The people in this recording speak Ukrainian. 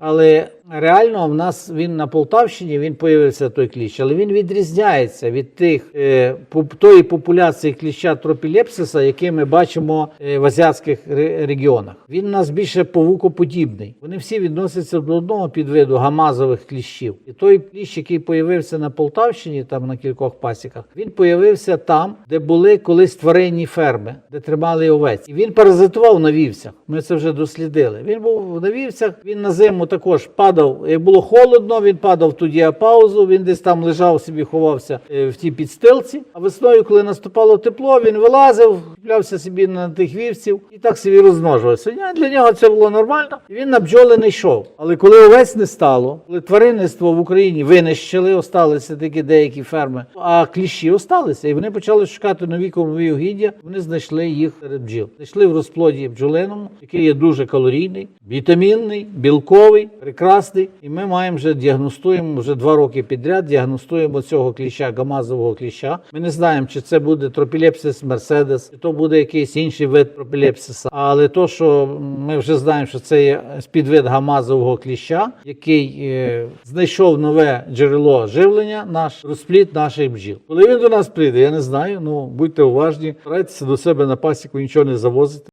Але реально в нас він на Полтавщині він появився той кліщ, але він відрізняється від тих е, тої популяції кліща тропілепсиса, які ми бачимо е, в азіатських регіонах. Він у нас більше павукоподібний. Вони всі відносяться до одного підвиду гамазових кліщів. І той кліщ, який появився на Полтавщині, там на кількох пасіках, він появився там, де були колись тваринні ферми, де тримали овець. І він паразитував на вівцях. Ми це вже дослідили. Він був на вівцях, він на зиму також падав. Як було холодно, він падав ту діапаузу, він десь там лежав собі, ховався е, в тій підстилці. А весною, коли наступало тепло, він вилазив, чіплявся собі на тих вівців і так собі розмножувався. Для нього це було нормально. І він на бджоли не йшов. Але коли овець не стало, коли тваринництво в Україні винищили, осталися такі деякі ферми, а кліщі осталися, і вони почали шукати нові кормові угіддя. Вони знайшли їх серед бджіл. Знайшли в розплоді бджолиному, який є дуже калорійний, вітамінний, білковий, прекрасний. І ми маємо вже діагностуємо вже два роки підряд. Діагностуємо цього кліща, гамазового кліща. Ми не знаємо, чи це буде тропілепсис мерседес, чи то буде якийсь інший вид тропілепсиса. Але то, що ми вже знаємо, що це є підвид гамазового кліща, який е, знайшов нове джерело живлення, наш розплід наших бджіл. Коли він до нас прийде, я не знаю. Ну будьте уважні, старайтеся до себе на пасіку нічого не завозити.